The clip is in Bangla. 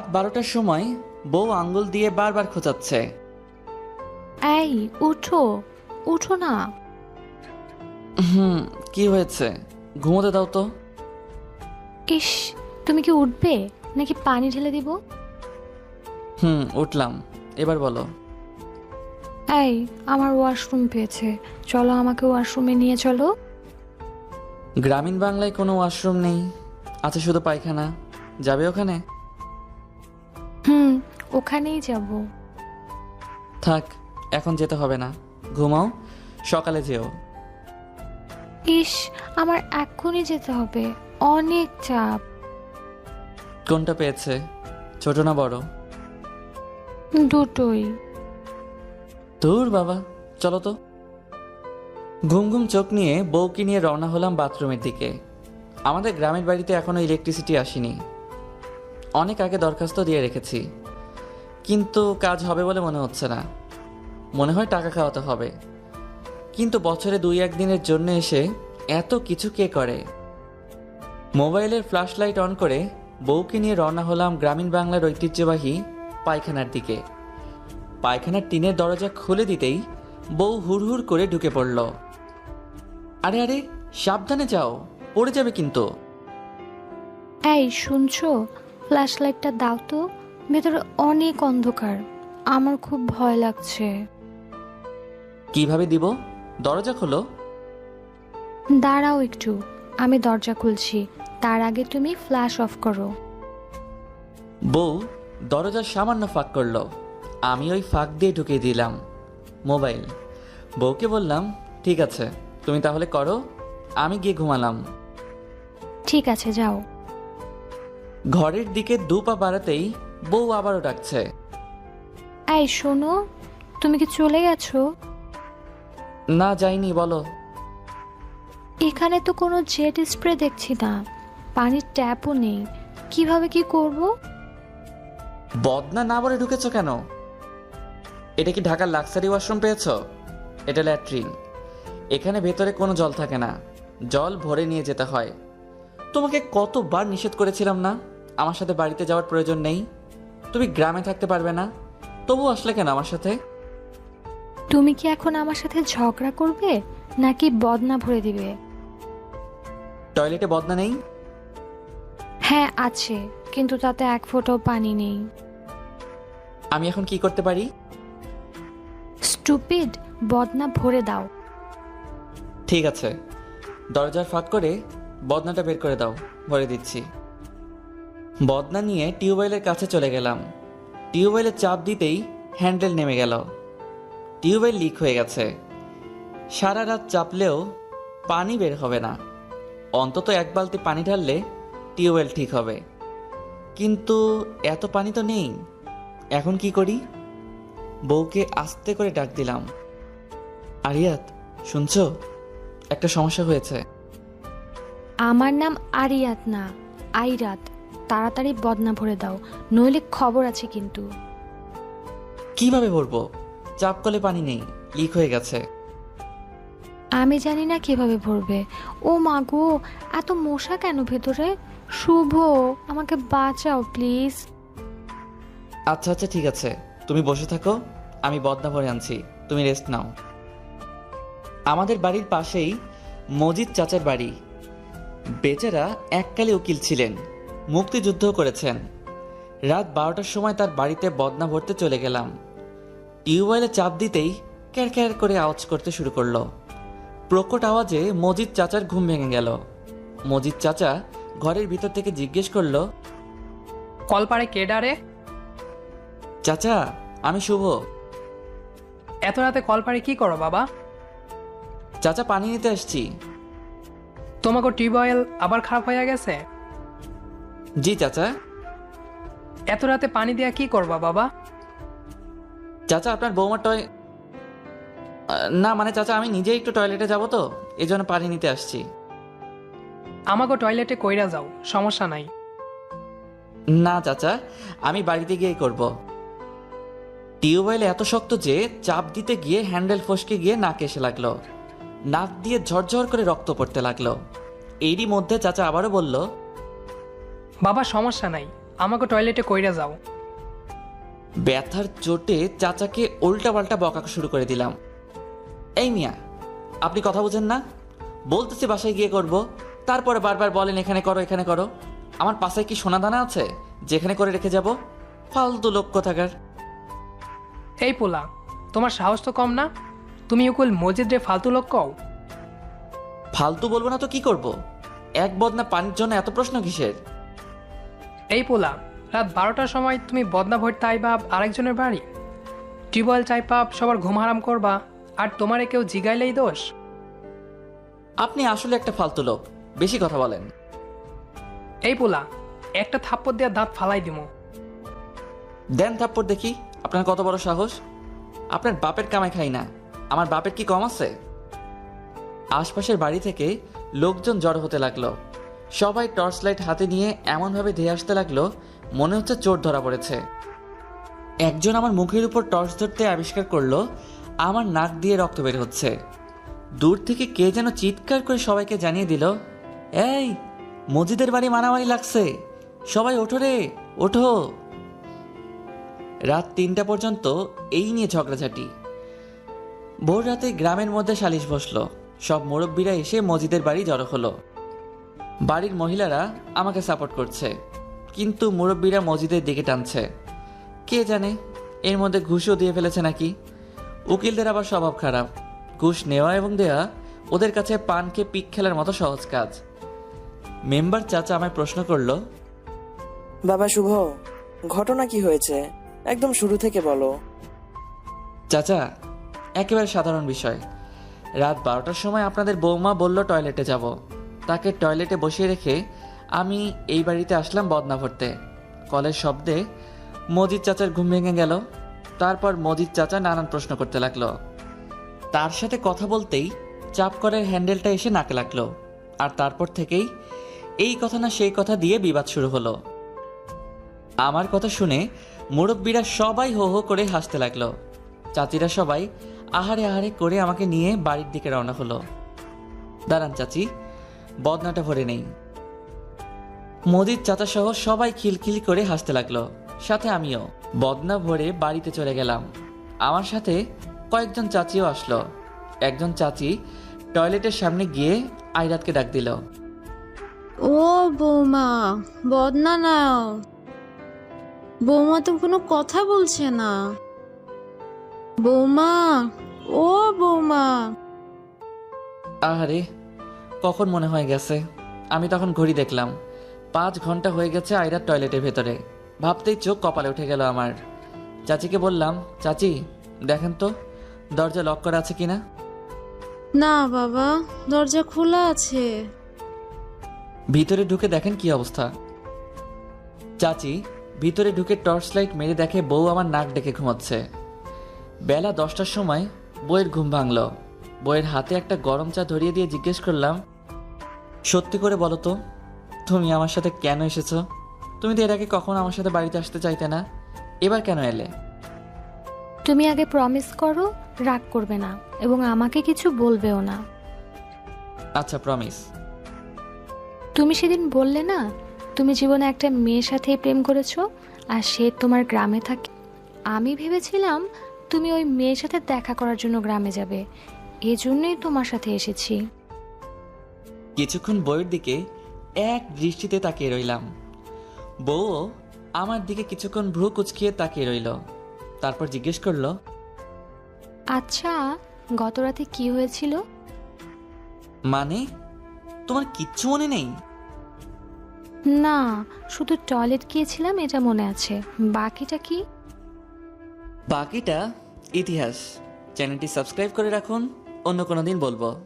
রাত বারোটার সময় বউ আঙ্গুল দিয়ে বারবার খোঁচাচ্ছে। এই উঠো। উঠো না। হুম কি হয়েছে? ঘুমোতে দাও তো। ইস তুমি কি উঠবে? নাকি পানি ঢেলে দিব? হুম উঠলাম। এবার বলো। এই আমার ওয়াশরুম পেয়েছে। চলো আমাকে ওয়াশরুমে নিয়ে চলো। গ্রামীণ বাংলায় কোনো ওয়াশরুম নেই। আছে শুধু পায়খানা। যাবে ওখানে? ওখানেই যাব। থাক এখন যেতে হবে না। ঘুমাও সকালে যেও। ইস আমার এক্ষুনি যেতে হবে। অনেক চাপ। কোনটা পেয়েছে? ছোট না বড়? দুটোই। দূর বাবা চলো তো। ঘুম ঘুম চোখ নিয়ে বউকে নিয়ে রওনা হলাম বাথরুমের দিকে। আমাদের গ্রামের বাড়িতে এখনও ইলেকট্রিসিটি আসেনি। অনেক আগে দরখাস্ত দিয়ে রেখেছি। কিন্তু কাজ হবে বলে মনে হচ্ছে না। মনে হয় টাকা খাওয়াতে হবে। কিন্তু বছরে দুই এক দিনের জন্য এসে এত কিছু কে করে? মোবাইলের ফ্ল্যাশ লাইট অন করে বউকে নিয়ে রওনা হলাম গ্রামীণ বাংলার ঐতিহ্যবাহী পায়খানার দিকে। পায়খানার টিনের দরজা খুলে দিতেই বউ হুড়হুড় করে ঢুকে পড়ল। আরে আরে, সাবধানে যাও, পড়ে যাবে কিন্তু। এই, শুনছো? ফ্ল্যাশ লাইটটা দাও তো। ভেতরে অনেক অন্ধকার। আমার খুব ভয় লাগছে। কীভাবে দিব? দরজা খোলো। দাঁড়াও একটু। আমি দরজা খুলছি। তার আগে তুমি ফ্ল্যাশ অফ করো। বউ দরজার সামান্য ফাঁক করল। আমি ওই ফাঁক দিয়ে ঢুকিয়ে দিলাম। মোবাইল। বউকে বললাম ঠিক আছে তুমি তাহলে করো। আমি গিয়ে ঘুমালাম। ঠিক আছে যাও। ঘরের দিকে দু পা বাড়াতেই বউ আবারও ডাকছে। এই শোনো তুমি কি চলে গেছো? না যাইনি বলো। এখানে তো কোনো জেট স্প্রে দেখছি না পানির ট্যাপও নেই কীভাবে কি করব? বদনা না বলে ঢুকেছ কেন? এটা কি ঢাকার লাক্সারি ওয়াশরুম পেয়েছ? এটা ল্যাট্রিন। এখানে ভেতরে কোনো জল থাকে না জল ভরে নিয়ে যেতে হয়। তোমাকে কতবার নিষেধ করেছিলাম না? আমার সাথে বাড়িতে যাওয়ার প্রয়োজন নেই। তুমি গ্রামে থাকতে পারবে না। তবু আসলে কেন আমার সাথে? তুমি কি এখন আমার সাথে ঝগড়া করবে নাকি বদনা ভরে দিবে? টয়লেটে বদনা নেই? হ্যাঁ আছে কিন্তু তাতে এক ফোঁটাও পানি নেই। আমি এখন কি করতে পারি? স্টুপিড বদনা ভরে দাও। ঠিক আছে। দরজার ফাঁক করে বদনাটা বের করে দাও ভরে দিচ্ছি। বদনা নিয়ে টিউবওয়েলের কাছে চলে গেলাম। টিউবওয়েলে চাপ দিতেই হ্যান্ডেল নেমে গেল। টিউবওয়েল লিক হয়ে গেছে। সারা রাত চাপলেও পানি বের হবে না। অন্তত এক বালতি পানি ঢাললে টিউবওয়েল ঠিক হবে। কিন্তু এত পানি তো নেই। এখন কি করি? বউকে আস্তে করে ডাক দিলাম। আরিয়াত, শুনছো? একটা সমস্যা হয়েছে। আমার নাম আরিয়াত না, আইরাত। তাড়াতাড়ি বদনা ভরে দাও নইলে খবর আছে কিন্তু। কীভাবে ভরবো? চাপ কলে পানি নেই লিক হয়ে গেছে। আমি জানি না কীভাবে ভরবে। ও মা গো এত মশা কেন ভেতরে? শুভ আমাকে বাঁচাও প্লিজ আচ্ছা আচ্ছা ঠিক আছে। তুমি বসে থাকো আমি বদনা ভরে আনছি তুমি রেস্ট নাও। আমাদের বাড়ির পাশেই মজিদ চাচার বাড়ি। বেচারা এককালে উকিল ছিলেন। মুক্তিযুদ্ধ করেছেন। রাত বারোটার সময় তার বাড়িতে বদনা ভরতে চলে গেলাম। টিউবওয়েলে চাপ দিতেই ক্যার ক্যার করে আওয়াজ করতে শুরু করল। প্রকট আওয়াজে মজিদ চাচার ঘুম ভেঙে গেল। মজিদ চাচা ঘরের ভিতর থেকে জিজ্ঞেস করল কলপাড়ে কে ডারে? চাচা আমি শুভ। এত রাতে কলপাড়ে কি করো বাবা? চাচা পানি নিতে আসছি। তোমাকে টিউবওয়েল আবার খারাপ হয়ে গেছে? জি চাচা। এত রাতে পানি দেয়া কি করবা বাবা? চাচা আপনার বৌমার টয় না মানে চাচা আমি নিজেই একটু টয়লেটে যাব তো এই জন্য পানি নিতে আসছি। আমাকে টয়লেটে কইরা যাও সমস্যা নাই। না চাচা আমি বাড়িতে গিয়েই করব। টিউবওয়েল এত শক্ত যে চাপ দিতে গিয়ে হ্যান্ডেল ফসকে গিয়ে নাক এসে লাগল। নাক দিয়ে ঝরঝর করে রক্ত পড়তে লাগল। এরই মধ্যে চাচা আবারও বলল বাবা সমস্যা নাই। আমাকে টয়লেটে কইরা যাও। ব্যথার চোটে চাচাকে উল্টাপাল্টা বকা শুরু করে দিলাম। এই মিয়া আপনি কথা বোঝেন না? বলতেছি বাসায় গিয়ে করব তারপরে বারবার বলেন এখানে করো এখানে করো। আমার পাশে কি সোনা দানা আছে? যেখানে করে রেখে যাব? ফালতু লোক কোথাকার। এই পোলা তোমার সাহস তো কম না? তুমি উকুল মসজিদ রে ফালতু লোক কও? ফালতু বলব না তো কি করব? এক বদনা পানির জন্য এত প্রশ্ন কিসের? এই পোলা রাত বারোটার সময় তুমি বদনা ভরতে আইবা আরেকজনের বাড়ি? টিউবওয়েল চাইপা সবার ঘুম হারাম করবা আর তোমারে কেউ জিগাইলেই দোষ? আপনি আসলে একটা ফালতু লোক বেশি কথা বলেন। এই পোলা একটা থাপ্পড় দিয়ে দাঁত ফালাই দিমু। দেন থাপ্পড় দেখি আপনার কত বড় সাহস? আপনার বাপের কামাই খাই না আমার বাপের কি কম আছে? আশপাশের বাড়ি থেকে লোকজন জড়ো হতে লাগল। সবাই টর্চ লাইট হাতে নিয়ে এমনভাবে ধেয়ে আসতে লাগল, মনে হচ্ছে চোর ধরা পড়েছে। একজন আমার মুখের উপর টর্চ ধরতে আবিষ্কার করল, আমার নাক দিয়ে রক্ত বের হচ্ছে। দূর থেকে কে যেন চিৎকার করে সবাইকে জানিয়ে দিল, এই, মজিদের বাড়ি মারামারি লাগছে। সবাই ওঠো রে, ওঠো। রাত তিনটা পর্যন্ত এই নিয়ে ঝগড়াঝাটি। ভোর রাতে গ্রামের মধ্যে সালিশ বসল। সব মুরব্বীরা এসে মজিদের বাড়ি জড়ো হলো। বাড়ির মহিলারা আমাকে সাপোর্ট করছে। কিন্তু মুরব্বীরা মসজিদের দিকে টানছে। কে জানে এর মধ্যে ঘুষও দিয়ে ফেলেছে নাকি? উকিলদের আবার স্বভাব খারাপ। ঘুষ নেওয়া এবং দেওয়া ওদের কাছে পানকে পিক খেলার মতো সহজ কাজ। মেম্বার চাচা আমায় প্রশ্ন করল বাবা শুভ ঘটনা কি হয়েছে? একদম শুরু থেকে বলো। চাচা একেবারে সাধারণ বিষয়। রাত বারোটার সময় আপনাদের বৌমা বলল টয়লেটে যাব। তাকে টয়লেটে বসিয়ে রেখে আমি এই বাড়িতে আসলাম বদনা ভরতে কলের শব্দে মজিদ চাচার ঘুম ভেঙে গেল। তারপর মজিদ চাচা নানান প্রশ্ন করতে লাগল। তার সাথে কথা বলতেই চাপ করের হ্যান্ডেলটা এসে নাকে লাগল। আর তারপর থেকেই এই কথা না সেই কথা দিয়ে বিবাদ শুরু হলো। আমার কথা শুনে মুরব্বীরা সবাই হো হো করে হাসতে লাগল। চাচিরা সবাই আহারে আহারে করে আমাকে নিয়ে বাড়ির দিকে রওনা হলো। দাঁড়ান চাচি বদনাটা ভরে নেই। মোদির চাচা সহ সবাই খিলখিল করে হাসতে লাগল। সাথে আমিও। বদনা ভরে বাড়িতে চলে গেলাম। আমার সাথে কয়েকজন চাচিও আসলো। একজন চাচি টয়লেটের সামনে গিয়ে আইরাতকে ডাক দিল। ও বৌমা বদনা নাও। বৌমা তো কোনো কথা বলছে না। বৌমা ও বৌমা। আহারে কখন মনে হয়ে গেছে? আমি তখন ঘড়ি দেখলাম। পাঁচ ঘণ্টা হয়ে গেছে আয়রার টয়লেটের ভেতরে। ভাবতেই চোখ কপালে উঠে গেল আমার। চাচিকে বললাম চাচি দেখেন তো দরজা লক করা আছে কিনা? না বাবা দরজা খোলা আছে। ভিতরে ঢুকে দেখেন কি অবস্থা। চাচি ভিতরে ঢুকে টর্চ লাইট মেরে দেখে বউ আমার নাক ডেকে ঘুমাচ্ছে। বেলা দশটার সময় বইয়ের ঘুম ভাঙলো। বইয়ের হাতে একটা গরম চা ধরিয়ে দিয়ে জিজ্ঞেস করলাম সত্যি করে বলো তো তুমি আমার সাথে কেন এসেছ? তুমি তো এর আগে কখনো আমার সাথে বাড়িতে আসতে চাইতে না। এবার কেন এলে? তুমি আগে প্রমিস করো রাগ করবে না এবং আমাকে কিছু বলবেও না। আচ্ছা প্রমিস তুমি সেদিন বললে না তুমি জীবনে একটা মেয়ের সাথে প্রেম করেছ আর সে তোমার গ্রামে থাকে। আমি ভেবেছিলাম তুমি ওই মেয়ের সাথে দেখা করার জন্য গ্রামে যাবে এজন্যই তোমার সাথে এসেছি। কিছুক্ষণ বইয়ের দিকে এক দৃষ্টিতে তাকিয়ে রইলাম। বউও আমার দিকে কিছুক্ষণ ভ্রু কুচকিয়ে তাকিয়ে রইল। তারপর জিজ্ঞেস করল আচ্ছা গত রাতে কি হয়েছিল? মানে তোমার কিচ্ছু মনে নেই? না শুধু টয়লেট গিয়েছিলাম এটা মনে আছে। বাকিটা কি? বাকিটা ইতিহাস। চ্যানেলটি সাবস্ক্রাইব করে রাখুন অন্য কোনো দিন বলব।